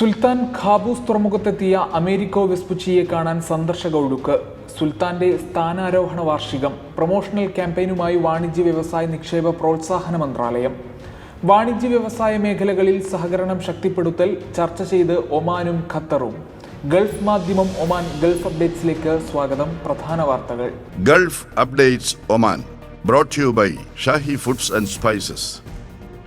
സുൽത്താൻ Qaboos തുറമുഖത്തെത്തിയ Americo വെസ്പുച്ചിയെ കാണാൻ സന്ദർശക ഒഴുക്ക്. സുൽത്താന്റെ സ്ഥാനാരോഹണ വാർഷികം പ്രൊമോഷണൽ ക്യാമ്പയിനുമായി വാണിജ്യ വ്യവസായ നിക്ഷേപ പ്രോത്സാഹന മന്ത്രാലയം. വാണിജ്യ വ്യവസായ മേഖലകളിൽ സഹകരണം ശക്തിപ്പെടുത്തൽ ചർച്ച ചെയ്ത് ഒമാനും ഖത്തറും. ഗൾഫ് മാധ്യമം ഒമാൻ ഗൾഫ് അപ്ഡേറ്റ്സിലേക്ക് സ്വാഗതം. പ്രധാന വാർത്തകൾ. Gulf Updates Oman brought you by Shahi Foods and Spices.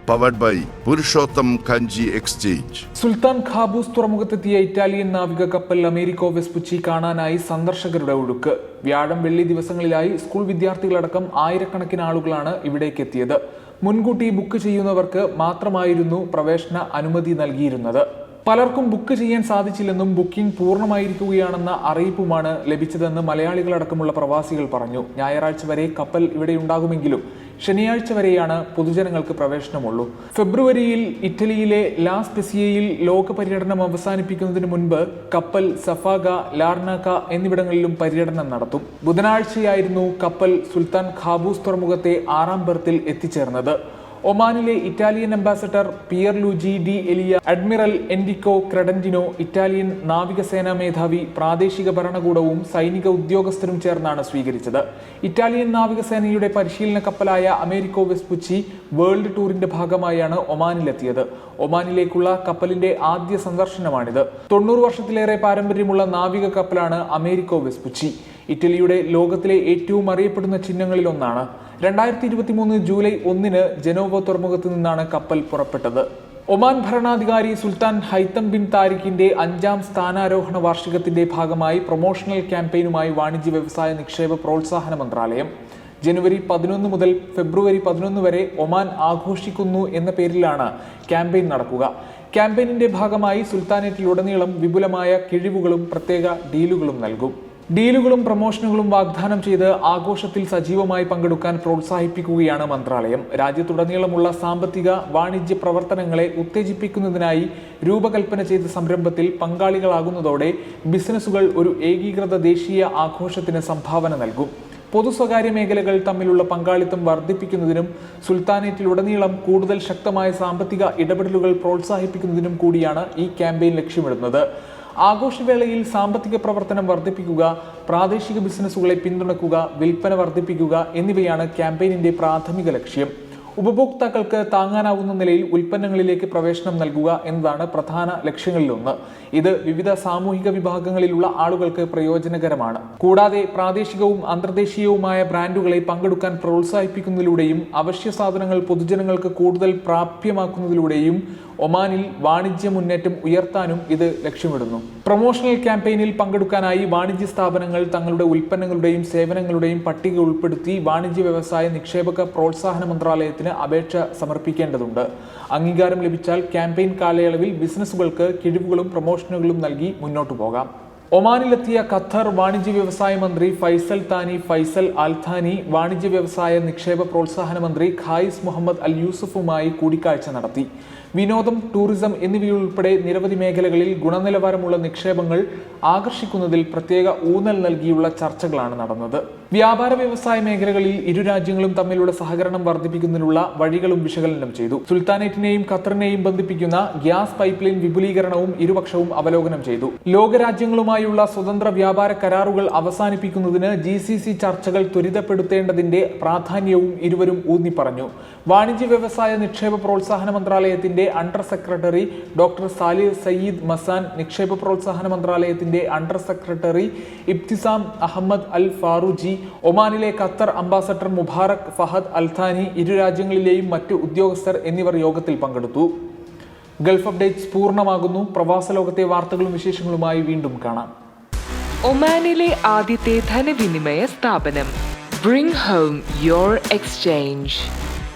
Powered by Purushottam Kanji Exchange Sultan Qaboos തുറമുഖത്തെത്തിയ Italian നാവിക കപ്പൽ അമേരിക്കോ വെസ്പുച്ചി കാണാനായി സന്ദർശകരുടെ ഒഴുക്ക്. വ്യാഴം വെള്ളി ദിവസങ്ങളിലായി സ്കൂൾ വിദ്യാർത്ഥികളടക്കം ആയിരക്കണക്കിന് ആളുകളാണ് ഇവിടേക്ക് എത്തിയത് മുൻകൂട്ടി ബുക്ക് ചെയ്യുന്നവർക്ക് മാത്രമായിരുന്നു പ്രവേശന അനുമതി നൽകിയിരുന്നത്. പലർക്കും ബുക്ക് ചെയ്യാൻ സാധിച്ചില്ലെന്നും ബുക്കിംഗ് പൂർണമായിരിക്കുകയാണെന്ന അറിയിപ്പുമാണ് ലഭിച്ചതെന്ന് മലയാളികളടക്കമുള്ള പ്രവാസികൾ പറഞ്ഞു. ഞായറാഴ്ച വരെ കപ്പൽ ഇവിടെയുണ്ടാകുമെങ്കിലും ശനിയാഴ്ച വരെയാണ് പൊതുജനങ്ങൾക്ക് പ്രവേശനമുള്ളൂ. ഫെബ്രുവരിയിൽ ഇറ്റലിയിലെ ലാസ് പെസിയയിൽ ലോക പര്യടനം അവസാനിപ്പിക്കുന്നതിന് മുൻപ് കപ്പൽ സഫാഗ ലാർണാക്ക എന്നിവിടങ്ങളിലും പര്യടനം നടത്തും. ബുധനാഴ്ചയായിരുന്നു കപ്പൽ സുൽത്താൻ ഖാബൂസ് തുറമുഖത്തെ ആറാം ബർത്തിൽ എത്തിച്ചേർന്നത്. ഒമാനിലെ Italian ambassador Pier Luigi D'Elia admiral Enrico Credendino Italian നാവികസേനാ മേധാവി പ്രാദേശിക ഭരണകൂടവും സൈനിക ഉദ്യോഗസ്ഥരും ചേർന്നാണ് സ്വീകരിച്ചത്. ഇറ്റാലിയൻ നാവികസേനയുടെ പരിശീലന കപ്പലായ അമേരിക്കോ വെസ്പുച്ചി വേൾഡ് ടൂറിന്റെ ഭാഗമായാണ് ഒമാനിലെത്തിയത്. ഒമാനിലേക്കുള്ള കപ്പലിന്റെ ആദ്യ സന്ദർശനമാണിത്. തൊണ്ണൂറ് വർഷത്തിലേറെ പാരമ്പര്യമുള്ള നാവിക കപ്പലാണ് അമേരിക്കോ വെസ്പുച്ചി. ഇറ്റലിയുടെ ലോകത്തിലെ ഏറ്റവും അറിയപ്പെടുന്ന ചിഹ്നങ്ങളിൽ ഒന്നാണ് രണ്ടായിരത്തി ഇരുപത്തി മൂന്ന് ജൂലൈ ഒന്നിന് ജനോവ തുറമുഖത്ത് നിന്നാണ് കപ്പൽ പുറപ്പെട്ടത്. ഒമാൻ ഭരണാധികാരി സുൽത്താൻ ഹൈത്തം ബിൻ താരിഖിന്റെ അഞ്ചാം സ്ഥാനാരോഹണ വാർഷികത്തിന്റെ ഭാഗമായി പ്രൊമോഷണൽ ക്യാമ്പയിനുമായി വാണിജ്യ വ്യവസായ നിക്ഷേപ പ്രോത്സാഹന മന്ത്രാലയം. ജനുവരി പതിനൊന്ന് മുതൽ ഫെബ്രുവരി പതിനൊന്ന് വരെ ഒമാൻ ആഘോഷിക്കുന്നു എന്ന പേരിലാണ് ക്യാമ്പയിൻ നടക്കുക. ക്യാമ്പയിനിന്റെ ഭാഗമായി സുൽത്താനേറ്റിലുടനീളം വിപുലമായ കിഴിവുകളും പ്രത്യേക ഡീലുകളും നൽകും. ഡീലുകളും പ്രമോഷനുകളും വാഗ്ദാനം ചെയ്ത് ആഘോഷത്തിൽ സജീവമായി പങ്കെടുക്കാൻ പ്രോത്സാഹിപ്പിക്കുകയാണ് മന്ത്രാലയം. രാജ്യത്തുടനീളമുള്ള സാമ്പത്തിക വാണിജ്യ പ്രവർത്തനങ്ങളെ ഉത്തേജിപ്പിക്കുന്നതിനായി രൂപകൽപ്പന ചെയ്ത സംരംഭത്തിൽ പങ്കാളികളാകുന്നതോടെ ബിസിനസ്സുകൾ ഒരു ഏകീകൃത ദേശീയ ആഘോഷത്തിന് സംഭാവന നൽകും. പൊതു സ്വകാര്യ മേഖലകൾ തമ്മിലുള്ള പങ്കാളിത്തം വർദ്ധിപ്പിക്കുന്നതിനും സുൽത്താനേറ്റിലുടനീളം കൂടുതൽ ശക്തമായ സാമ്പത്തിക ഇടപെടലുകൾ പ്രോത്സാഹിപ്പിക്കുന്നതിനും കൂടിയാണ് ഈ ക്യാമ്പയിൻ ലക്ഷ്യമിടുന്നത്. ആഘോഷവേളയിൽ സാമ്പത്തിക പ്രവർത്തനം വർദ്ധിപ്പിക്കുക പ്രാദേശിക ബിസിനസ്സുകളെ പിന്തുണക്കുക വിൽപ്പന വർദ്ധിപ്പിക്കുക എന്നിവയാണ് ക്യാമ്പയിനിന്റെ പ്രാഥമിക ലക്ഷ്യം. ഉപഭോക്താക്കൾക്ക് താങ്ങാനാവുന്ന നിലയിൽ ഉൽപ്പന്നങ്ങളിലേക്ക് പ്രവേശനം നൽകുക എന്നതാണ് പ്രധാന ലക്ഷ്യങ്ങളിലൊന്ന്. ഇത് വിവിധ സാമൂഹിക വിഭാഗങ്ങളിലുള്ള ആളുകൾക്ക് പ്രയോജനകരമാണ്. കൂടാതെ പ്രാദേശികവും അന്തർദേശീയവുമായ ബ്രാൻഡുകളെ പങ്കെടുക്കാൻ പ്രോത്സാഹിപ്പിക്കുന്നതിലൂടെയും അവശ്യ സാധനങ്ങൾ പൊതുജനങ്ങൾക്ക് കൂടുതൽ പ്രാപ്യമാക്കുന്നതിലൂടെയും ഒമാനിൽ വാണിജ്യ മുന്നേറ്റം ഉയർത്താനും ഇത് ലക്ഷ്യമിടുന്നു. പ്രൊമോഷണൽ ക്യാമ്പയിനിൽ പങ്കെടുക്കാനായി വാണിജ്യ സ്ഥാപനങ്ങൾ തങ്ങളുടെ ഉൽപ്പന്നങ്ങളുടെയും സേവനങ്ങളുടെയും പട്ടിക ഉൾപ്പെടുത്തി വാണിജ്യ വ്യവസായ നിക്ഷേപക പ്രോത്സാഹന മന്ത്രാലയത്തിന് അപേക്ഷ സമർപ്പിക്കേണ്ടതുണ്ട്. അംഗീകാരം ലഭിച്ചാൽ ക്യാമ്പയിൻ കാലയളവിൽ ബിസിനസ്സുകൾക്ക് കിഴിവുകളും പ്രൊമോഷനുകളും നൽകി മുന്നോട്ടു പോകാം. ഒമാനിലെത്തിയ ഖത്തർ വാണിജ്യ വ്യവസായ മന്ത്രി ഫൈസൽ താനി ഫൈസൽ അൽഥാനി വാണിജ്യ വ്യവസായ നിക്ഷേപ പ്രോത്സാഹന മന്ത്രി ഖായിസ് മുഹമ്മദ് അൽ യൂസഫുമായി കൂടിക്കാഴ്ച നടത്തി. വിനോദം ടൂറിസം എന്നിവയുൾപ്പെടെ നിരവധി മേഖലകളിൽ ഗുണനിലവാരമുള്ള നിക്ഷേപങ്ങൾ ആകർഷിക്കുന്നതിൽ പ്രത്യേക ഊന്നൽ നൽകിയുള്ള ചർച്ചകളാണ് നടന്നത്. വ്യാപാര വ്യവസായ മേഖലകളിൽ ഇരു രാജ്യങ്ങളും തമ്മിലുള്ള സഹകരണം വർദ്ധിപ്പിക്കുന്നതിനുള്ള വഴികളും വിശകലനം ചെയ്തു. സുൽത്താനേറ്റിനെയും ഖത്തറിനെയും ബന്ധിപ്പിക്കുന്ന ഗ്യാസ് പൈപ്പ് ലൈൻ വിപുലീകരണവും ഇരുപക്ഷവും അവലോകനം ചെയ്തു. ലോകരാജ്യങ്ങളുമായുള്ള സ്വതന്ത്ര വ്യാപാര കരാറുകൾ അവസാനിപ്പിക്കുന്നതിന് ജി സി സി ചർച്ചകൾ ത്വരിതപ്പെടുത്തേണ്ടതിന്റെ പ്രാധാന്യവും ഇരുവരും ഊന്നിപ്പറഞ്ഞു. വാണിജ്യ വ്യവസായ നിക്ഷേപ പ്രോത്സാഹന മന്ത്രാലയത്തിന്റെ under secretary doctor Salih Sayyid Mazan നിക്ഷേപ പ്രോത്സാഹന മന്ത്രാലയത്തിന്റെ under secretary Ibtisam Ahmed Al Farooji ഒമാനിലെ Qatar ambassador Mubarak Fahad Al Thani ഇരു രാജ്യങ്ങളിലെയും മറ്റ് ഉദ്യോഗസ്ഥർ എന്നിവർ യോഗത്തിൽ പങ്കെടുത്തു. ഗൾഫ് അപ്ഡേറ്റ്സ് പൂർണമാകുന്നു. പ്രവാസ ലോകത്തെ വാർത്തകളും വിശേഷങ്ങളുമായി വീണ്ടും കാണാം. ഒമാനിലെ ആദ്യത്തെ ധനവിനിമയ സ്ഥാപനം. Bring home your exchange